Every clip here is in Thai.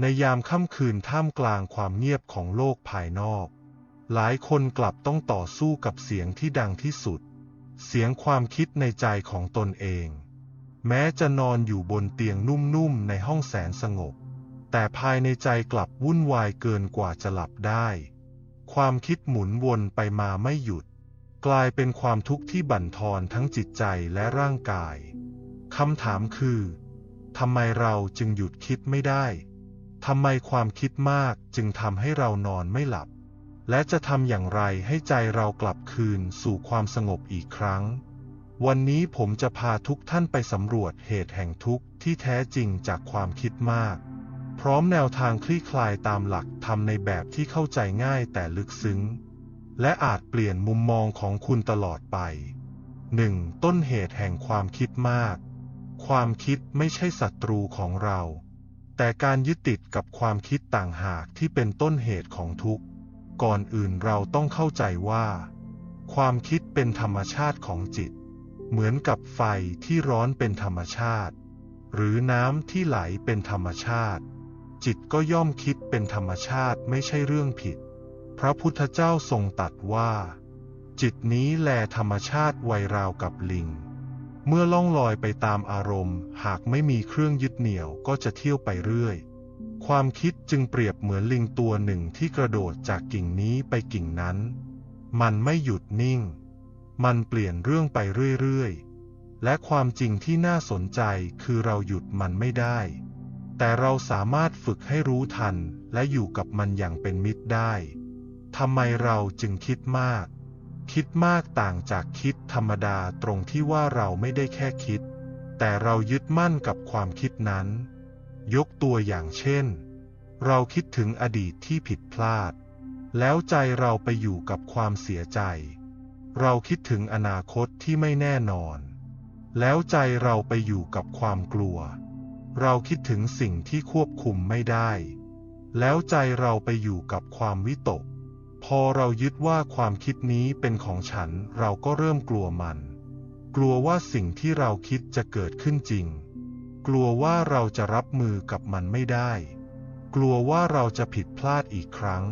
ในยามค่ำคืนท่ามกลางความเงียบของโลกภายนอก หลายคนกลับต้องต่อสู้กับเสียงที่ดังที่สุด เสียงความคิดในใจของตนเอง แม้จะนอนอยู่บนเตียงนุ่มๆในห้องแสนสงบ แต่ภายในใจกลับวุ่นวายเกินกว่าจะหลับได้ ความคิดหมุนวนไปมาไม่หยุด กลายเป็นความทุกข์ที่บั่นทอนทั้งจิตใจและร่างกายคำถามคือทำไมเราจึงหยุดคิดไม่ได้ ทำไมความคิดมากจึงทำให้เรานอนไม่หลับ และจะทำอย่างไรให้ใจเรากลับคืนสู่ความสงบอีกครั้ง วันนี้ผมจะพาทุกท่านไปสำรวจเหตุแห่งทุกข์ที่แท้จริงจากความคิดมาก พร้อมแนวทางคลี่คลายตามหลักทำในแบบที่เข้าใจง่ายแต่ลึกซึ้ง และอาจเปลี่ยนมุมมองของคุณตลอดไป 1. ต้นเหตุแห่งความคิดมาก ความคิดไม่ใช่ศัตรูของเรา แต่การยึดติดกับความคิดต่างหากที่เป็นต้นเหตุของทุกข์ ก่อนอื่นเราต้องเข้าใจว่า ความคิดเป็นธรรมชาติของจิต เหมือนกับไฟที่ร้อนเป็นธรรมชาติ หรือน้ำที่ไหลเป็นธรรมชาติ จิตก็ย่อมคิดเป็นธรรมชาติไม่ใช่เรื่องผิด พระพุทธเจ้าทรงตรัสว่า จิตนี้แลธรรมชาติไวราวกับลิง เมื่อล่องลอยไปตามอารมณ์ หากไม่มีเครื่องยึดเหนี่ยวก็จะเที่ยวไปเรื่อย ความคิดจึงเปรียบเหมือนลิงตัวหนึ่งที่กระโดดจากกิ่งนี้ไปกิ่งนั้น มันไม่หยุดนิ่ง มันเปลี่ยนเรื่องไปเรื่อยๆ และความจริงที่น่าสนใจคือเราหยุดมันไม่ได้ แต่เราสามารถฝึกให้รู้ทันและอยู่กับมันอย่างเป็นมิตรได้ทำไมเราจึงคิดมาก คิดมากต่างจากคิดธรรมดาตรงที่ว่าเราไม่ได้แค่คิด แต่เรายึดมั่นกับความคิดนั้น ยกตัวอย่างเช่น เราคิดถึงอดีตที่ผิดพลาด แล้วใจเราไปอยู่กับความเสียใจ เราคิดถึงอนาคตที่ไม่แน่นอน แล้วใจเราไปอยู่กับความกลัว เราคิดถึงสิ่งที่ควบคุมไม่ได้ แล้วใจเราไปอยู่กับความวิตก พอเรายึดว่าความคิดนี้เป็นของฉันเราก็เริ่มกลัวมัน กลัวว่าสิ่งที่เราคิดจะเกิดขึ้นจริง กลัวว่าเราจะรับมือกับมันไม่ได้ กลัวว่าเราจะผิดพลาดอีกครั้ง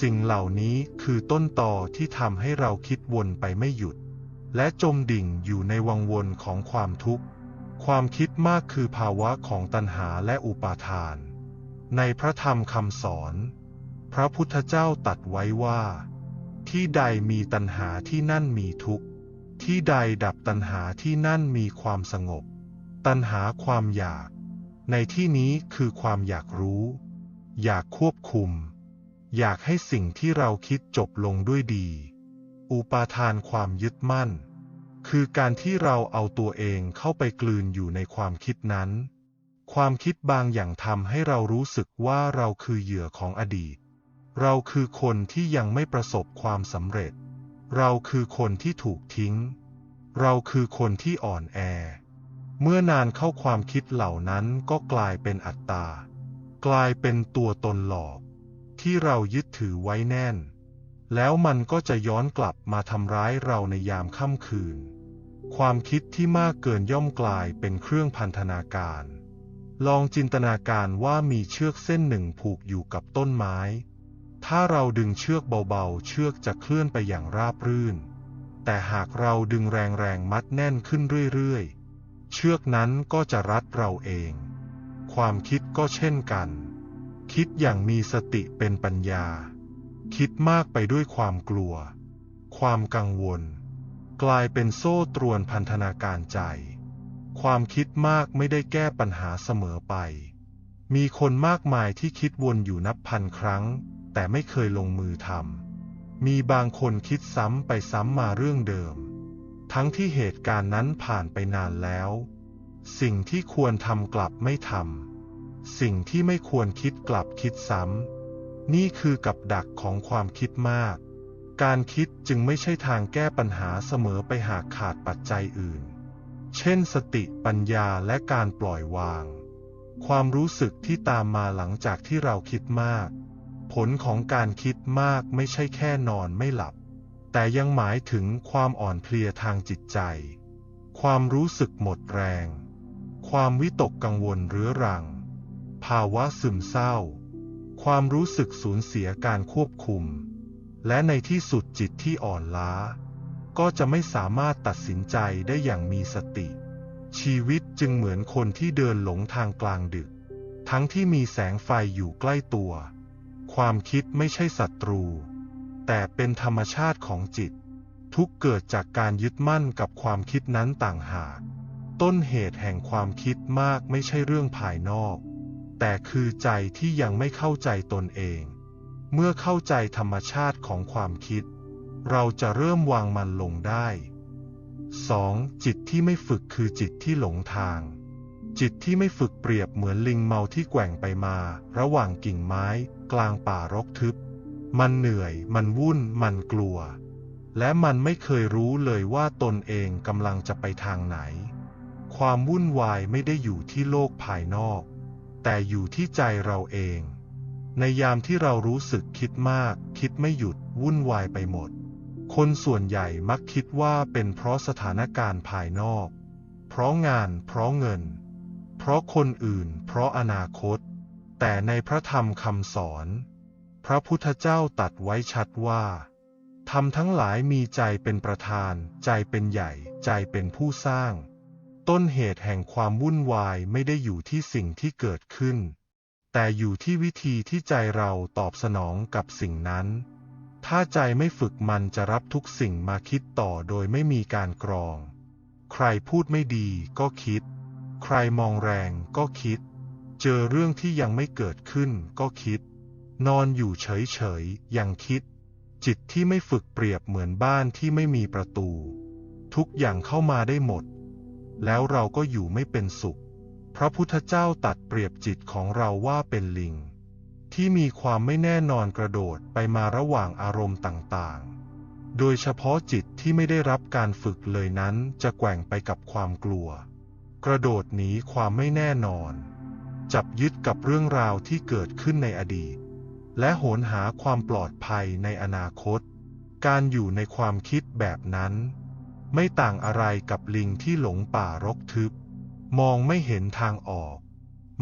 สิ่งเหล่านี้คือต้นตอที่ทำให้เราคิดวนไปไม่หยุด และจมดิ่งอยู่ในวังวนของความทุกข์ ความคิดมากคือภาวะของตัณหาและอุปาทาน ในพระธรรมคำสอน พระพุทธเจ้าตรัสไว้ว่า ที่ใดมีตัณหาที่นั่นมีทุกข์ ที่ใดดับตัณหาที่นั่นมีความสงบ ตัณหาความอยาก ในที่นี้คือความอยากรู้ อยากควบคุม อยากให้สิ่งที่เราคิดจบลงด้วยดี อุปาทานความยึดมั่น คือการที่เราเอาตัวเองเข้าไปกลืนอยู่ในความคิดนั้น ความคิดบางอย่างทำให้เรารู้สึกว่าเราคือเหยื่อของอดีต เราคือคนที่ยังไม่ประสบความสำเร็จ เราคือคนที่ถูกทิ้ง เราคือคนที่อ่อนแอ เมื่อนานเข้าความคิดเหล่านั้นก็กลายเป็นอัตตา กลายเป็นตัวตนหลอก ที่เรายึดถือไว้แน่น แล้วมันก็จะย้อนกลับมาทำร้ายเราในยามค่ำคืน ความคิดที่มากเกินย่อมกลายเป็นเครื่องพันธนาการ ลองจินตนาการว่ามีเชือกเส้นหนึ่งผูกอยู่กับต้นไม้ ถ้าเราดึงเชือกเบาๆ เชือกจะเคลื่อนไปอย่างราบรื่น แต่หากเราดึงแรงๆ มัดแน่นขึ้นเรื่อยๆ เชือกนั้นก็จะรัดเราเอง ความคิดก็เช่นกัน คิดอย่างมีสติเป็นปัญญา คิดมากไปด้วยความกลัว ความกังวล กลายเป็นโซ่ตรวนพันธนาการใจ ความคิดมากไม่ได้แก้ปัญหาเสมอไป มีคนมากมายที่คิดวนอยู่นับพันครั้ง แต่ไม่เคยลงมือทำมีบางคนคิดซ้ำไปซ้ำมาเรื่องเดิม ทั้งที่เหตุการณ์นั้นผ่านไปนานแล้ว สิ่งที่ควรทำกลับไม่ทำสิ่งที่ไม่ควรคิดกลับคิดซ้ำนี่คือกับดักของความคิดมาก การคิดจึงไม่ใช่ทางแก้ปัญหาเสมอไปหากขาดปัจจัยอื่น เช่นสติปัญญาและการปล่อยวาง ความรู้สึกที่ตามมาหลังจากที่เราคิดมาก ผลของการคิดมากไม่ใช่แค่นอนไม่หลับ แต่ยังหมายถึงความอ่อนเพลียทางจิตใจ ความรู้สึกหมดแรง ความวิตกกังวลเรื้อรัง ภาวะซึมเศร้า ความรู้สึกสูญเสียการควบคุม และในที่สุดจิตที่อ่อนล้า ก็จะไม่สามารถตัดสินใจได้อย่างมีสติ ชีวิตจึงเหมือนคนที่เดินหลงทางกลางดึก ทั้งที่มีแสงไฟอยู่ใกล้ตัว ความคิดไม่ใช่ศัตรู แต่เป็นธรรมชาติของจิต ทุกเกิดจากการยึดมั่นกับความคิดนั้นต่างหาก ต้นเหตุแห่งความคิดมากไม่ใช่เรื่องภายนอก แต่คือใจที่ยังไม่เข้าใจตนเอง เมื่อเข้าใจธรรมชาติของความคิด เราจะเริ่มวางมันลงได้ 2. จิตที่ไม่ฝึกคือจิตที่หลงทาง จิตที่ไม่ฝึกเปรียบเหมือนลิงเมาที่แกว่งไปมา ระหว่างกิ่งไม้ กลางป่ารกทึบ มันเหนื่อย มันวุ่น มันกลัว และมันไม่เคยรู้เลยว่าตนเองกำลังจะไปทางไหน ความวุ่นวายไม่ได้อยู่ที่โลกภายนอก แต่อยู่ที่ใจเราเอง ในยามที่เรารู้สึกคิดมาก คิดไม่หยุด วุ่นวายไปหมด คนส่วนใหญ่มักคิดว่าเป็นเพราะสถานการณ์ภายนอก เพราะงาน เพราะเงิน เพราะคนอื่น เพราะอนาคต แต่ในพระธรรมคำสอน พระพุทธเจ้าตัดไว้ชัดว่าธรรมทั้งหลายมีใจเป็นประธาน ใจเป็นใหญ่ ใจเป็นผู้สร้าง ต้นเหตุแห่งความวุ่นวายไม่ได้อยู่ที่สิ่งที่เกิดขึ้น แต่อยู่ที่วิธีที่ใจเราตอบสนองกับสิ่งนั้น ถ้าใจไม่ฝึกมันจะรับทุกสิ่งมาคิดต่อโดยไม่มีการกรอง ใครพูดไม่ดีก็คิด ใครมองแรงก็คิด เจอเรื่องที่ยังไม่เกิดขึ้นก็คิด นอนอยู่เฉยๆ ยังคิด จิตที่ไม่ฝึกเปรียบเหมือนบ้านที่ไม่มีประตู ทุกอย่างเข้ามาได้หมด แล้วเราก็อยู่ไม่เป็นสุข พระพุทธเจ้าตัดเปรียบจิตของเราว่าเป็นลิง ที่มีความไม่แน่นอนกระโดดไปมาระหว่างอารมณ์ต่างๆ โดยเฉพาะจิตที่ไม่ได้รับการฝึกเลยนั้นจะแกว่งไปกับความกลัว กระโดดหนีความไม่แน่นอน จับยึดกับเรื่องราวที่เกิดขึ้นในอดีต และโหนหาความปลอดภัยในอนาคต การอยู่ในความคิดแบบนั้น ไม่ต่างอะไรกับลิงที่หลงป่ารกทึบ มองไม่เห็นทางออก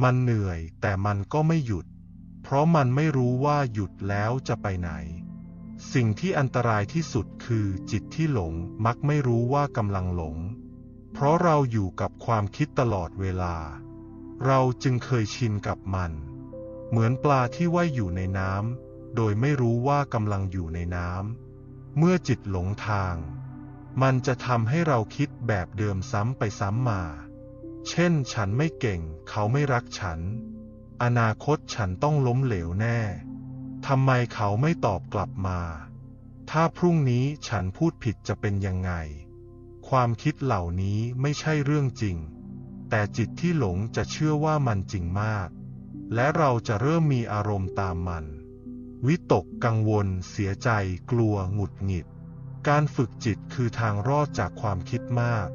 มันเหนื่อยแต่มันก็ไม่หยุด เพราะมันไม่รู้ว่าหยุดแล้วจะไปไหน สิ่งที่อันตรายที่สุดคือจิตที่หลงมักไม่รู้ว่ากำลังหลง เพราะเราอยู่กับความคิดตลอดเวลา เราจึงเคยชินกับมัน เหมือนปลาที่ว่ายอยู่ในน้ำโดยไม่รู้ว่ากำลังอยู่ในน้ำเมื่อจิตหลงทาง มันจะทำให้เราคิดแบบเดิมซ้ำไปซ้ำมา เช่น ฉันไม่เก่ง เขาไม่รักฉัน อนาคตฉันต้องล้มเหลวแน่ทำไมเขาไม่ตอบกลับมา ถ้าพรุ่งนี้ฉันพูดผิดจะเป็นยังไง ความคิดเหล่านี้ไม่ใช่เรื่องจริง แต่จิตที่หลงจะเชื่อว่ามันจริงมาก และเราจะเริ่มมีอารมณ์ตามมัน วิตกกังวล เสียใจ กลัว หงุดหงิด การฝึกจิตคือทางรอดจากความคิดมาก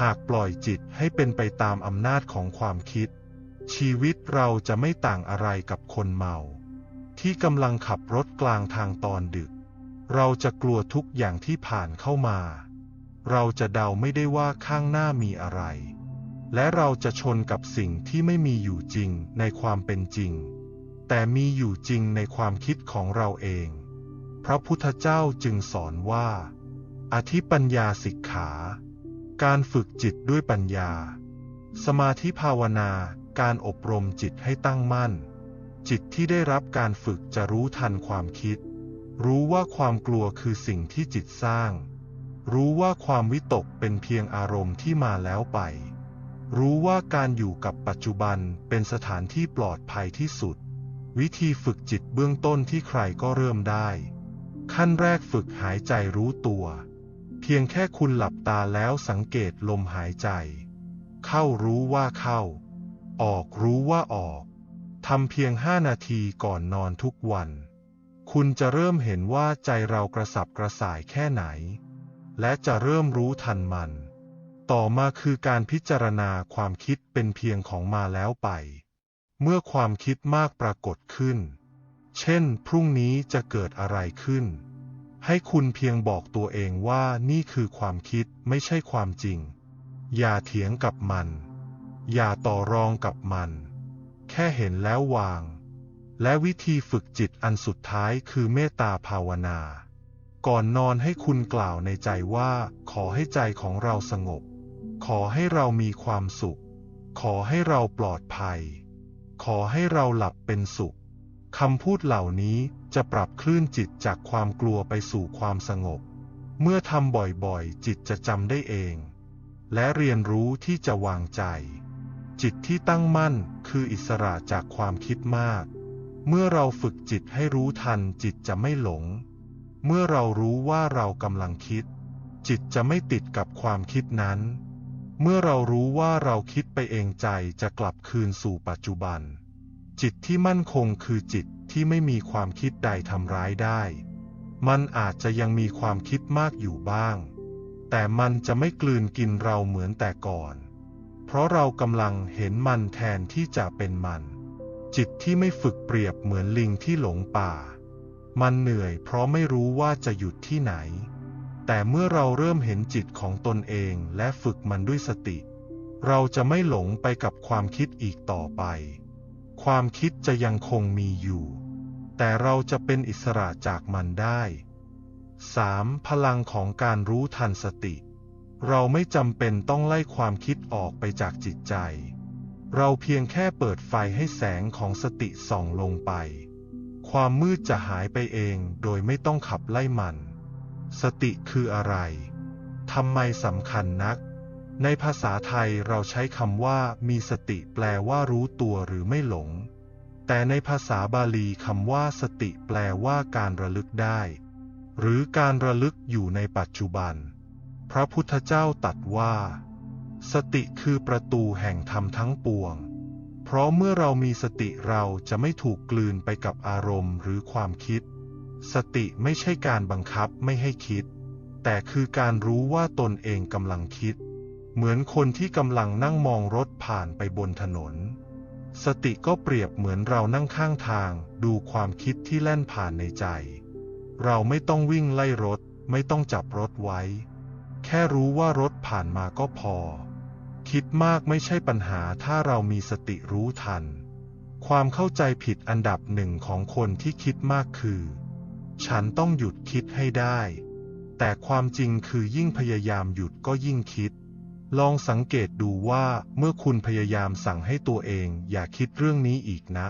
หากปล่อยจิตให้เป็นไปตามอำนาจของความคิด ชีวิตเราจะไม่ต่างอะไรกับคนเมา ที่กำลังขับรถกลางทางตอนดึก เราจะกลัวทุกอย่างที่ผ่านเข้ามา เราจะเดาไม่ได้ว่าข้างหน้ามีอะไร และเราจะชนกับสิ่งที่ไม่มีอยู่จริงในความเป็นจริง แต่มีอยู่จริงในความคิดของเราเอง พระพุทธเจ้าจึงสอนว่า อธิปัญญาสิกขา การฝึกจิตด้วยปัญญา สมาธิภาวนา การอบรมจิตให้ตั้งมั่น จิตที่ได้รับการฝึกจะรู้ทันความคิด รู้ว่าความกลัวคือสิ่งที่จิตสร้าง รู้ว่าความวิตกเป็นเพียงอารมณ์ที่มาแล้วไป รู้ว่าการอยู่กับปัจจุบันเป็นสถานที่ปลอดภัยที่สุด วิธีฝึกจิตเบื้องต้นที่ใครก็เริ่มได้ ขั้นแรกฝึกหายใจรู้ตัว เพียงแค่คุณหลับตาแล้วสังเกตลมหายใจ เข้ารู้ว่าเข้า ออกรู้ว่าออกทำเพียงห้านาทีก่อนนอนทุกวัน คุณจะเริ่มเห็นว่าใจเรากระสับกระส่ายแค่ไหน และจะเริ่มรู้ทันมัน ต่อมาคือการพิจารณาความคิดเป็นเพียงของมาแล้วไป เมื่อความคิดมากปรากฏขึ้น เช่น พรุ่งนี้จะเกิดอะไรขึ้น ให้คุณเพียงบอกตัวเองว่านี่คือความคิดไม่ใช่ความจริง อย่าเถียงกับมัน อย่าต่อรองกับมัน แค่เห็นแล้ววาง และวิธีฝึกจิตอันสุดท้ายคือเมตตาภาวนาก่อนนอนให้คุณกล่าวในใจว่าขอให้ใจของเราสงบ ขอให้เรามีความสุข ขอให้เราปลอดภัย ขอให้เราหลับเป็นสุข คำพูดเหล่านี้จะปรับคลื่นจิตจากความกลัวไปสู่ความสงบ เมื่อทำบ่อยๆ จิตจะจำได้เอง และเรียนรู้ที่จะวางใจ จิตที่ตั้งมั่นคืออิสระจากความคิดมาก เมื่อเราฝึกจิตให้รู้ทันจิตจะไม่หลง เมื่อเรารู้ว่าเรากำลังคิด จิตจะไม่ติดกับความคิดนั้น เมื่อเรารู้ว่าเราคิดไปเองใจจะกลับคืนสู่ปัจจุบัน จิตที่มั่นคงคือจิตที่ไม่มีความคิดใดทำร้ายได้ มันอาจจะยังมีความคิดมากอยู่บ้าง แต่มันจะไม่กลืนกินเราเหมือนแต่ก่อน เพราะเรากำลังเห็นมันแทนที่จะเป็นมัน จิตที่ไม่ฝึกเปรียบเหมือนลิงที่หลงป่า มันเหนื่อยเพราะไม่รู้ว่าจะหยุดที่ไหน แต่เมื่อเราเริ่มเห็นจิตของตนเองและฝึกมันด้วยสติ เราจะไม่หลงไปกับความคิดอีกต่อไป ความคิดจะยังคงมีอยู่ แต่เราจะเป็นอิสระจากมันได้ 3. พลังของการรู้ทันสติ เราไม่จำเป็นต้องไล่ความคิดออกไปจากจิตใจ เราเพียงแค่เปิดไฟให้แสงของสติส่องลงไป ความมืดจะหายไปเองโดยไม่ต้องขับไล่มัน สติคืออะไร ทำไมสำคัญนัก ในภาษาไทยเราใช้คำว่ามีสติแปลว่ารู้ตัวหรือไม่หลง แต่ในภาษาบาลีคำว่าสติแปลว่าการระลึกได้ หรือการระลึกอยู่ในปัจจุบัน พระพุทธเจ้าตรัสว่า สติคือประตูแห่งธรรมทั้งปวง เพราะเมื่อเรามีสติเราจะไม่ถูกกลืนไปกับอารมณ์หรือความคิด สติไม่ใช่การบังคับไม่ให้คิด แต่คือการรู้ว่าตนเองกำลังคิด เหมือนคนที่กำลังนั่งมองรถผ่านไปบนถนน สติก็เปรียบเหมือนเรานั่งข้างทาง ดูความคิดที่แล่นผ่านในใจ เราไม่ต้องวิ่งไล่รถ ไม่ต้องจับรถไว้ แค่รู้ว่ารถผ่านมาก็พอ คิดมากไม่ใช่ปัญหาถ้าเรามีสติรู้ทัน ความเข้าใจผิดอันดับหนึ่งของคนที่คิดมากคือ ฉันต้องหยุดคิดให้ได้ แต่ความจริงคือยิ่งพยายามหยุดก็ยิ่งคิด ลองสังเกตดูว่าเมื่อคุณพยายามสั่งให้ตัวเอง อย่าคิดเรื่องนี้อีกนะ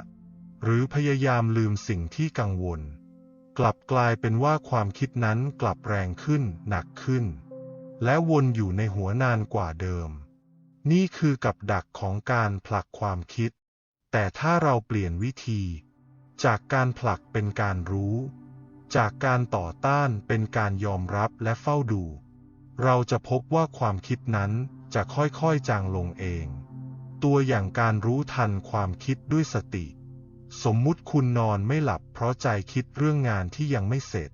หรือพยายามลืมสิ่งที่กังวล กลับกลายเป็นว่าความคิดนั้นกลับแรงขึ้น หนักขึ้น และวนอยู่ในหัวนานกว่าเดิม นี่คือกับดักของการผลักความคิด แต่ถ้าเราเปลี่ยนวิธี จากการผลักเป็นการรู้ จากการต่อต้านเป็นการยอมรับและเฝ้าดู เราจะพบว่าความคิดนั้นจะค่อยๆจางลงเอง ตัวอย่างการรู้ทันความคิดด้วยสติ สมมุติคุณนอนไม่หลับเพราะใจคิดเรื่องงานที่ยังไม่เสร็จ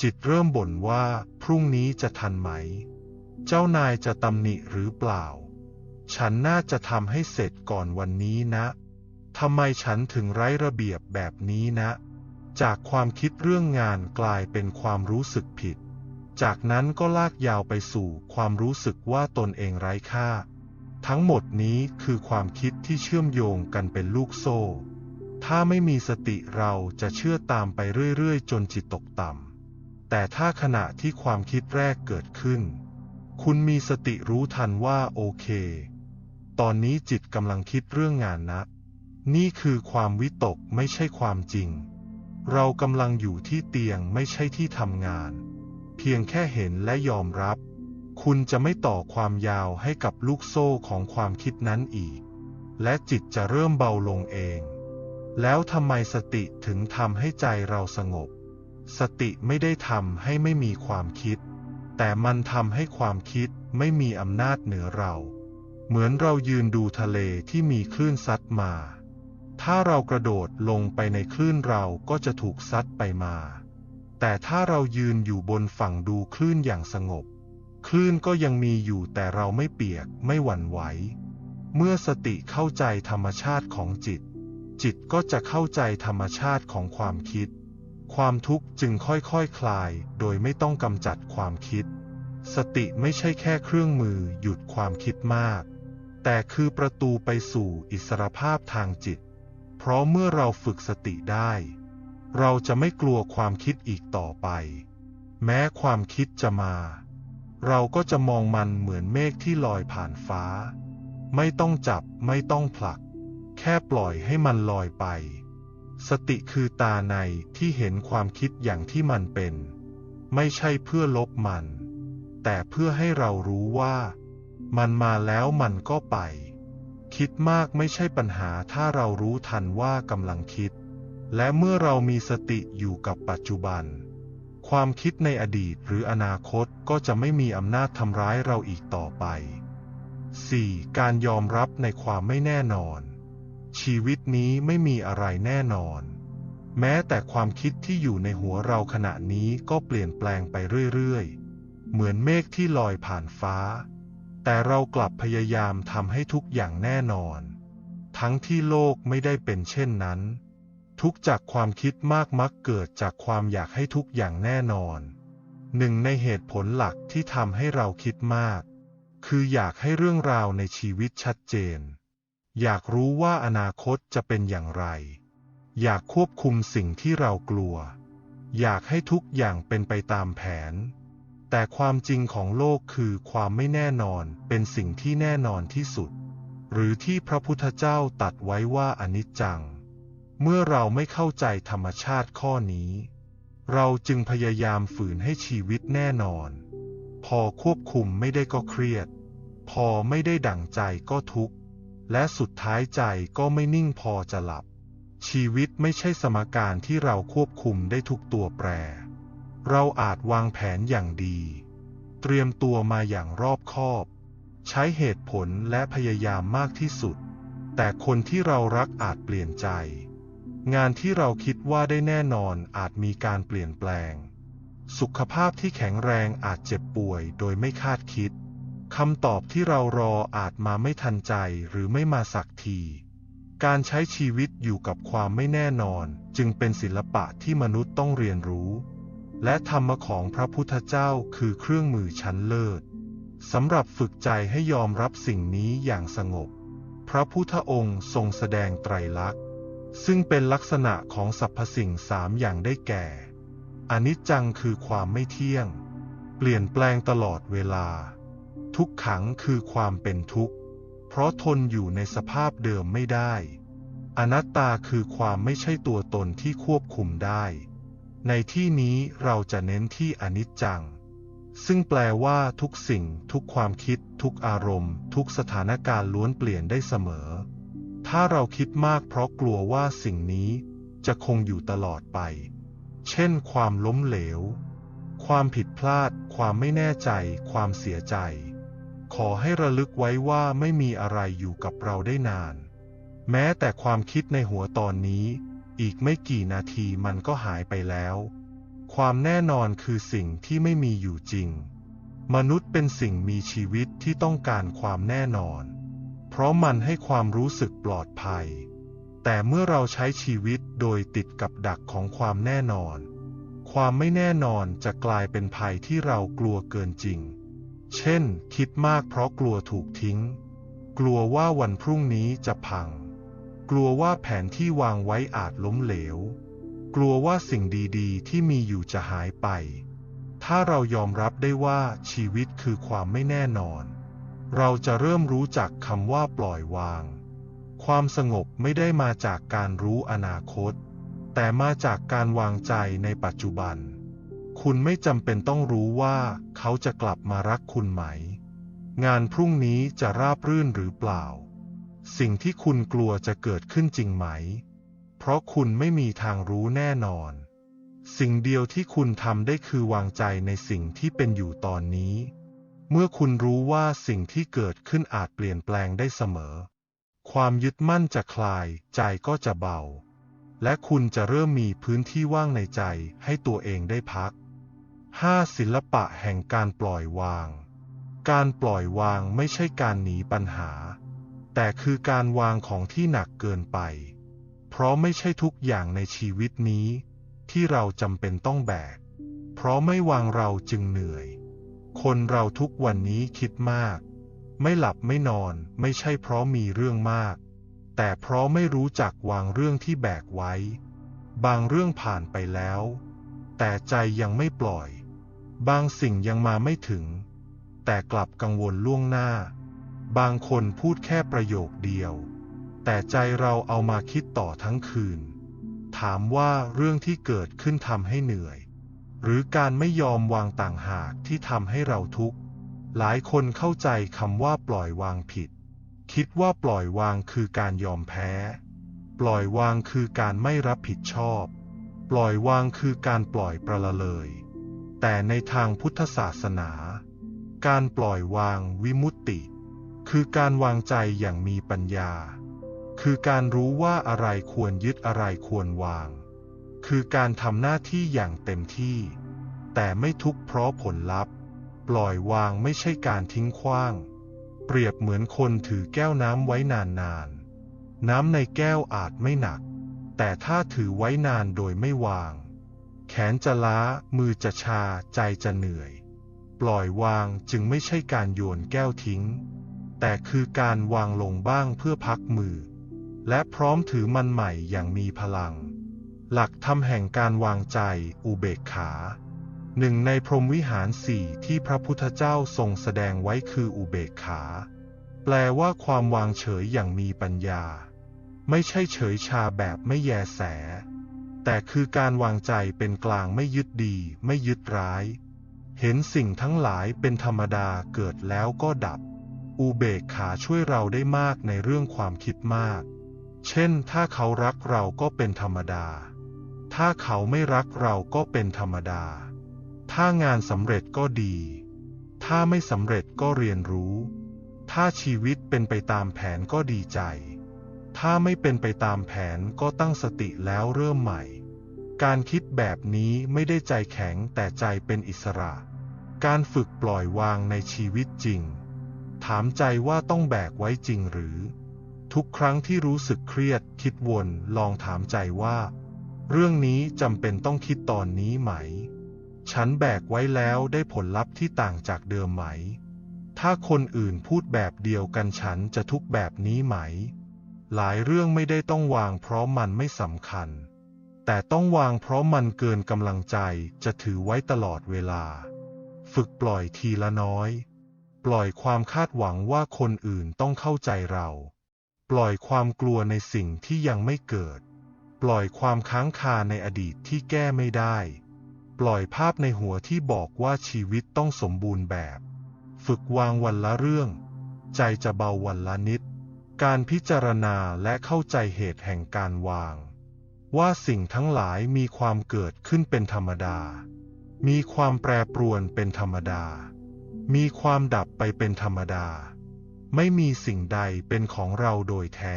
จิตเริ่มบ่นว่าพรุ่งนี้จะทันไหม เจ้านายจะตำหนิหรือเปล่า ฉันน่าจะทำให้เสร็จก่อนวันนี้นะทำไมฉันถึงไร้ระเบียบแบบนี้นะ จากความคิดเรื่องงานกลายเป็นความรู้สึกผิด จากนั้นก็ลากยาวไปสู่ความรู้สึกว่าตนเองไร้ค่า ทั้งหมดนี้คือความคิดที่เชื่อมโยงกันเป็นลูกโซ่ ถ้าไม่มีสติเราจะเชื่อตามไปเรื่อยๆ จนจิตตกต่ำ แต่ถ้าขณะที่ความคิดแรกเกิดขึ้น คุณมีสติรู้ทันว่าโอเค ตอนนี้จิตกำลังคิดเรื่องงานนะ นี่คือความวิตกไม่ใช่ความจริง เรากำลังอยู่ที่เตียงไม่ใช่ที่ทำงาน เพียงแค่เห็นและยอมรับ คุณจะไม่ต่อความยาวให้กับลูกโซ่ของความคิดนั้นอีก และจิตจะเริ่มเบาลงเอง แล้วทำไมสติถึงทำให้ใจเราสงบ สติไม่ได้ทำให้ไม่มีความคิด แต่มันทำให้ความคิดไม่มีอำนาจเหนือเรา เหมือนเรายืนดูทะเลที่มีคลื่นซัดมา ถ้าเรากระโดดลงไปในคลื่นเราก็จะถูกซัดไปมา แต่ถ้าเรายืนอยู่บนฝั่งดูคลื่นอย่างสงบ คลื่นก็ยังมีอยู่แต่เราไม่เปียกไม่หวั่นไหว เมื่อสติเข้าใจธรรมชาติของจิต จิตก็จะเข้าใจธรรมชาติของความคิด ความทุกข์จึงค่อยๆคคลาย โดยไม่ต้องกำจัดความคิด สติไม่ใช่แค่เครื่องมือหยุดความคิดมาก แต่คือประตูไปสู่อิสรภาพทางจิต เพราะเมื่อเราฝึกสติได้ เราจะไม่กลัวความคิดอีกต่อไป แม้ความคิดจะมา เราก็จะมองมันเหมือนเมฆที่ลอยผ่านฟ้า ไม่ต้องจับไม่ต้องผลัก แค่ปล่อยให้มันลอยไป สติคือตาในที่เห็นความคิดอย่างที่มันเป็น ไม่ใช่เพื่อลบมัน แต่เพื่อให้เรารู้ว่า มันมาแล้วมันก็ไป คิดมากไม่ใช่ปัญหาถ้าเรารู้ทันว่ากำลังคิด และเมื่อเรามีสติอยู่กับปัจจุบัน ความคิดในอดีตหรืออนาคตก็จะไม่มีอำนาจทำร้ายเราอีกต่อไป 4. การยอมรับในความไม่แน่นอน ชีวิตนี้ไม่มีอะไรแน่นอน แม้แต่ความคิดที่อยู่ในหัวเราขณะนี้ก็เปลี่ยนแปลงไปเรื่อยๆ เหมือนเมฆที่ลอยผ่านฟ้า แต่เรากลับพยายามทำให้ทุกอย่างแน่นอน ทั้งที่โลกไม่ได้เป็นเช่นนั้น ทุกจากความคิดมากมักเกิดจากความอยากให้ทุกอย่างแน่นอน หนึ่งในเหตุผลหลักที่ทำให้เราคิดมาก คืออยากให้เรื่องราวในชีวิตชัดเจน อยากรู้ว่าอนาคตจะเป็นอย่างไร อยากควบคุมสิ่งที่เรากลัว อยากให้ทุกอย่างเป็นไปตามแผน แต่ความจริงของโลกคือความไม่แน่นอนเป็นสิ่งที่แน่นอนที่สุด หรือที่พระพุทธเจ้าตัดไว้ว่าอนิจจัง เมื่อเราไม่เข้าใจธรรมชาติข้อนี้ เราจึงพยายามฝืนให้ชีวิตแน่นอน พอควบคุมไม่ได้ก็เครียด พอไม่ได้ดั่งใจก็ทุกข์ และสุดท้ายใจก็ไม่นิ่งพอจะหลับ ชีวิตไม่ใช่สมการที่เราควบคุมได้ทุกตัวแปร เราอาจวางแผนอย่างดี เตรียมตัวมาอย่างรอบคอบ ใช้เหตุผลและพยายามมากที่สุด แต่คนที่เรารักอาจเปลี่ยนใจ งานที่เราคิดว่าได้แน่นอนอาจมีการเปลี่ยนแปลง สุขภาพที่แข็งแรงอาจเจ็บป่วยโดยไม่คาดคิดคำตอบที่เรารออาจมาไม่ทันใจหรือไม่มาสักที การใช้ชีวิตอยู่กับความไม่แน่นอนจึงเป็นศิลปะที่มนุษย์ต้องเรียนรู้ และธรรมของพระพุทธเจ้าคือเครื่องมือชั้นเลิศสำหรับฝึกใจให้ยอมรับสิ่งนี้อย่างสงบ พระพุทธองค์ทรงแสดงไตรลักษณ์ ซึ่งเป็นลักษณะของสรรพสิ่งสามอย่างได้แก่ อนิจจังคือความไม่เที่ยง เปลี่ยนแปลงตลอดเวลา ทุกขังคือความเป็นทุกข์ เพราะทนอยู่ในสภาพเดิมไม่ได้ อนัตตาคือความไม่ใช่ตัวตนที่ควบคุมได้ ในที่นี้เราจะเน้นที่อนิจจัง ซึ่งแปลว่าทุกสิ่ง ทุกความคิด ทุกอารมณ์ ทุกสถานการณ์ล้วนเปลี่ยนได้เสมอ ถ้าเราคิดมากเพราะกลัวว่าสิ่งนี้จะคงอยู่ตลอดไป เช่น ความล้มเหลว ความผิดพลาด ความไม่แน่ใจ ความเสียใจ ขอให้ระลึกไว้ว่าไม่มีอะไรอยู่กับเราได้นาน แม้แต่ความคิดในหัวตอนนี้ อีกไม่กี่นาทีมันก็หายไปแล้ว ความแน่นอนคือสิ่งที่ไม่มีอยู่จริง มนุษย์เป็นสิ่งมีชีวิตที่ต้องการความแน่นอน เพราะมันให้ความรู้สึกปลอดภัย แต่เมื่อเราใช้ชีวิตโดยติดกับดักของความแน่นอน ความไม่แน่นอนจะกลายเป็นภัยที่เรากลัวเกินจริง เช่น คิดมากเพราะกลัวถูกทิ้ง กลัวว่าวันพรุ่งนี้จะพัง กลัวว่าแผนที่วางไว้อาจล้มเหลว กลัวว่าสิ่งดีๆ ที่มีอยู่จะหายไป ถ้าเรายอมรับได้ว่าชีวิตคือความไม่แน่นอน เราจะเริ่มรู้จักคำว่าปล่อยวาง ความสงบไม่ได้มาจากการรู้อนาคต แต่มาจากการวางใจในปัจจุบัน คุณไม่จำเป็นต้องรู้ว่าเขาจะกลับมารักคุณไหม งานพรุ่งนี้จะราบรื่นหรือเปล่า สิ่งที่คุณกลัวจะเกิดขึ้นจริงไหม เพราะคุณไม่มีทางรู้แน่นอน สิ่งเดียวที่คุณทำได้คือวางใจในสิ่งที่เป็นอยู่ตอนนี้ เมื่อคุณรู้ว่าสิ่งที่เกิดขึ้นอาจเปลี่ยนแปลงได้เสมอ ความยึดมั่นจะคลาย ใจก็จะเบา และคุณจะเริ่มมีพื้นที่ว่างในใจให้ตัวเองได้พัก 5. ศิลปะแห่งการปล่อยวาง การปล่อยวางไม่ใช่การหนีปัญหา แต่คือการวางของที่หนักเกินไป เพราะไม่ใช่ทุกอย่างในชีวิตนี้ ที่เราจำเป็นต้องแบก เพราะไม่วางเราจึงเหนื่อย คนเราทุกวันนี้คิดมาก ไม่หลับไม่นอนไม่ใช่เพราะมีเรื่องมาก แต่เพราะไม่รู้จักวางเรื่องที่แบกไว้ บางเรื่องผ่านไปแล้ว แต่ใจยังไม่ปล่อย บางสิ่งยังมาไม่ถึง แต่กลับกังวลล่วงหน้า บางคนพูดแค่ประโยคเดียว แต่ใจเราเอามาคิดต่อทั้งคืน ถามว่าเรื่องที่เกิดขึ้นทำให้เหนื่อย หรือการไม่ยอมวางต่างหากที่ทำให้เราทุกข์ หลายคนเข้าใจคำว่าปล่อยวางผิด คิดว่าปล่อยวางคือการยอมแพ้ ปล่อยวางคือการไม่รับผิดชอบ ปล่อยวางคือการปล่อยประละเลย แต่ในทางพุทธศาสนา การปล่อยวางวิมุตติ คือการวางใจอย่างมีปัญญา คือการรู้ว่าอะไรควรยึดอะไรควรวาง คือการทำหน้าที่อย่างเต็มที่ แต่ไม่ทุกข์เพราะผลลัพธ์ ปล่อยวางไม่ใช่การทิ้งขว้าง เปรียบเหมือนคนถือแก้วน้ำไว้นานๆ น้ำในแก้วอาจไม่หนัก แต่ถ้าถือไว้นานโดยไม่วาง แขนจะล้า มือจะชา ใจจะเหนื่อย ปล่อยวางจึงไม่ใช่การโยนแก้วทิ้ง แต่คือการวางลงบ้างเพื่อพักมือ และพร้อมถือมันใหม่อย่างมีพลัง หลักธรรมแห่งการวางใจอุเบกขาหนึ่งในพรหมวิหารสี่ที่พระพุทธเจ้าทรงแสดงไว้คืออุเบกขา แปลว่าความวางเฉยอย่างมีปัญญา ไม่ใช่เฉยชาแบบไม่แยแส แต่คือการวางใจเป็นกลางไม่ยึดดี ไม่ยึดร้าย เห็นสิ่งทั้งหลายเป็นธรรมดาเกิดแล้วก็ดับ อุเบกขาช่วยเราได้มากในเรื่องความคิดมาก เช่น ถ้าเขารักเราก็เป็นธรรมดา ถ้าเขาไม่รักเราก็เป็นธรรมดา ถ้างานสำเร็จก็ดี ถ้าไม่สำเร็จก็เรียนรู้ ถ้าชีวิตเป็นไปตามแผนก็ดีใจ ถ้าไม่เป็นไปตามแผนก็ตั้งสติแล้วเริ่มใหม่ การคิดแบบนี้ไม่ได้ใจแข็งแต่ใจเป็นอิสระ การฝึกปล่อยวางในชีวิตจริง ถามใจว่าต้องแบกไว้จริงหรือ ทุกครั้งที่รู้สึกเครียด คิดวนลองถามใจว่า เรื่องนี้จำเป็นต้องคิดตอนนี้ไหม ฉันแบกไว้แล้วได้ผลลัพธ์ที่ต่างจากเดิมไหม ถ้าคนอื่นพูดแบบเดียวกันฉันจะทุกแบบนี้ไหม หลายเรื่องไม่ได้ต้องวางเพราะมันไม่สำคัญ แต่ต้องวางเพราะมันเกินกำลังใจจะถือไว้ตลอดเวลา ฝึกปล่อยทีละน้อย ปล่อยความคาดหวังว่าคนอื่นต้องเข้าใจเรา ปล่อยความกลัวในสิ่งที่ยังไม่เกิด ปล่อยความค้างคาในอดีตที่แก้ไม่ได้ ปล่อยภาพในหัวที่บอกว่าชีวิตต้องสมบูรณ์แบบ ฝึกวางวันละเรื่อง ใจจะเบาวันละนิด การพิจารณาและเข้าใจเหตุแห่งการวาง ว่าสิ่งทั้งหลายมีความเกิดขึ้นเป็นธรรมดา มีความแปรปรวนเป็นธรรมดา มีความดับไปเป็นธรรมดา ไม่มีสิ่งใดเป็นของเราโดยแท้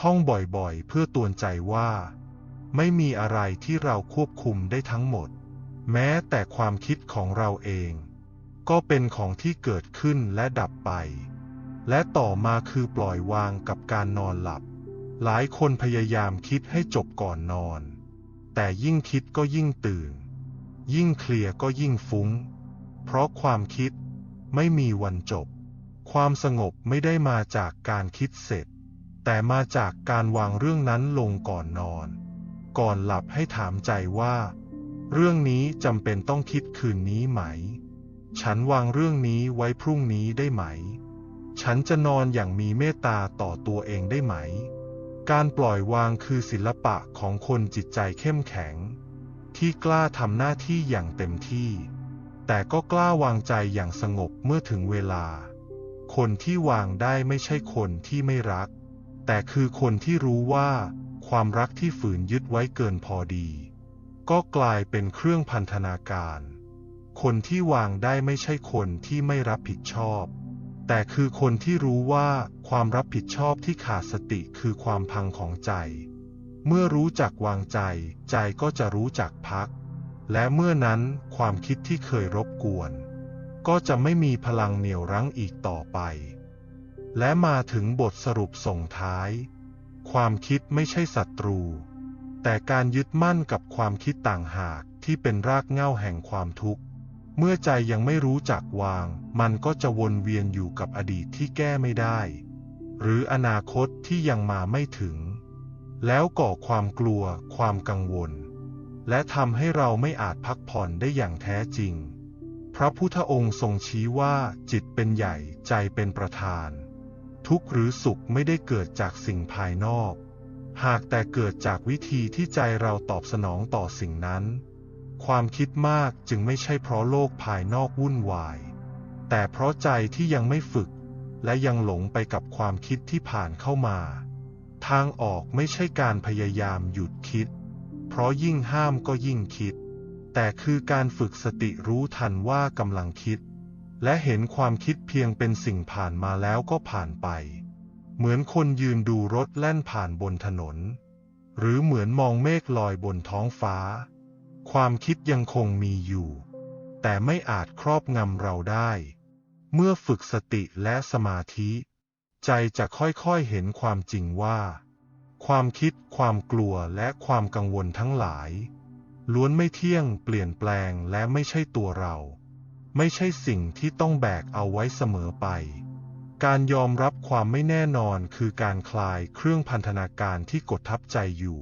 ท่องบ่อยๆ เพื่อตวนใจว่า ไม่มีอะไรที่เราควบคุมได้ทั้งหมด แม้แต่ความคิดของเราเอง ก็เป็นของที่เกิดขึ้นและดับไป และต่อมาคือปล่อยวางกับการนอนหลับ หลายคนพยายามคิดให้จบก่อนนอน แต่ยิ่งคิดก็ยิ่งตื่น ยิ่งเคลียร์ก็ยิ่งฟุ้ง เพราะความคิด ไม่มีวันจบ ความสงบไม่ได้มาจากการคิดเสร็จ แต่มาจากการวางเรื่องนั้นลงก่อนนอน ก่อนหลับให้ถามใจว่า เรื่องนี้จำเป็นต้องคิดคืนนี้ไหม ฉันวางเรื่องนี้ไว้พรุ่งนี้ได้ไหม ฉันจะนอนอย่างมีเมตตาต่อตัวเองได้ไหม การปล่อยวางคือศิลปะของคนจิตใจเข้มแข็ง ที่กล้าทำหน้าที่อย่างเต็มที่ แต่ก็กล้าวางใจอย่างสงบเมื่อถึงเวลา คนที่วางได้ไม่ใช่คนที่ไม่รัก แต่คือคนที่รู้ว่า ความรักที่ฝืนยึดไว้เกินพอดี ก็กลายเป็นเครื่องพันธนาการ คนที่วางได้ไม่ใช่คนที่ไม่รับผิดชอบ แต่คือคนที่รู้ว่าความรับผิดชอบที่ขาดสติคือความพังของใจ เมื่อรู้จักวางใจ ใจก็จะรู้จักพัก และเมื่อนั้นความคิดที่เคยรบกวน ก็จะไม่มีพลังเหนี่ยวรั้งอีกต่อไป และมาถึงบทสรุปส่งท้าย ความคิดไม่ใช่ศัตรู แต่การยึดมั่นกับความคิดต่างหากที่เป็นรากเหง้าแห่งความทุกข์ เมื่อใจยังไม่รู้จักวาง มันก็จะวนเวียนอยู่กับอดีตที่แก้ไม่ได้ หรืออนาคตที่ยังมาไม่ถึง แล้วก่อความกลัว ความกังวล และทำให้เราไม่อาจพักผ่อนได้อย่างแท้จริง พระพุทธองค์ทรงชี้ว่าจิตเป็นใหญ่ใจเป็นประธาน ทุกข์หรือสุขไม่ได้เกิดจากสิ่งภายนอก หากแต่เกิดจากวิธีที่ใจเราตอบสนองต่อสิ่งนั้น ความคิดมากจึงไม่ใช่เพราะโลกภายนอกวุ่นวาย แต่เพราะใจที่ยังไม่ฝึก และยังหลงไปกับความคิดที่ผ่านเข้ามา ทางออกไม่ใช่การพยายามหยุดคิด เพราะยิ่งห้ามก็ยิ่งคิด แต่คือการฝึกสติรู้ทันว่ากำลังคิด และเห็นความคิดเพียงเป็นสิ่งผ่านมาแล้วก็ผ่านไป เหมือนคนยืนดูรถแล่นผ่านบนถนน หรือเหมือนมองเมฆลอยบนท้องฟ้า ความคิดยังคงมีอยู่ แต่ไม่อาจครอบงำเราได้ เมื่อฝึกสติและสมาธิ ใจจะค่อยๆเห็นความจริงว่า ความคิด ความกลัวและความกังวลทั้งหลาย ล้วนไม่เที่ยงเปลี่ยนแปลงและไม่ใช่ตัวเรา ไม่ใช่สิ่งที่ต้องแบกเอาไว้เสมอไป การยอมรับความไม่แน่นอนคือการคลายเครื่องพันธนาการที่กดทับใจอยู่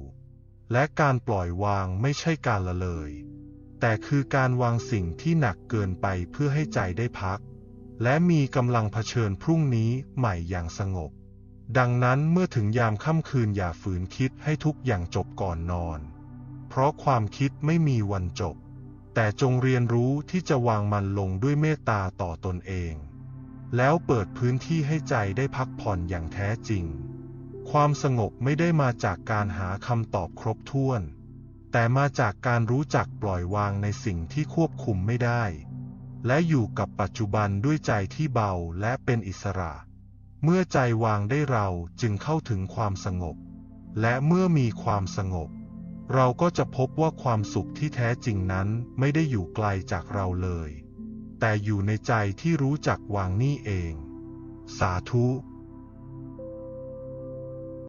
และการปล่อยวางไม่ใช่การละเลย แต่คือการวางสิ่งที่หนักเกินไปเพื่อให้ใจได้พัก และมีกำลังเผชิญพรุ่งนี้ใหม่อย่างสงบ ดังนั้นเมื่อถึงยามค่ำคืนอย่าฝืนคิดให้ทุกอย่างจบก่อนนอน เพราะความคิดไม่มีวันจบ แต่จงเรียนรู้ที่จะวางมันลงด้วยเมตตาต่อตนเอง แล้วเปิดพื้นที่ให้ใจได้พักผ่อนอย่างแท้จริง ความสงบไม่ได้มาจากการหาคำตอบครบถ้วน แต่มาจากการรู้จักปล่อยวางในสิ่งที่ควบคุมไม่ได้ และอยู่กับปัจจุบันด้วยใจที่เบาและเป็นอิสระ เมื่อใจวางได้เราจึงเข้าถึงความสงบ และเมื่อมีความสงบ เราก็จะพบว่าความสุขที่แท้จริงนั้นไม่ได้อยู่ไกลจากเราเลย แต่อยู่ในใจที่รู้จักวางนี่เอง สาธุ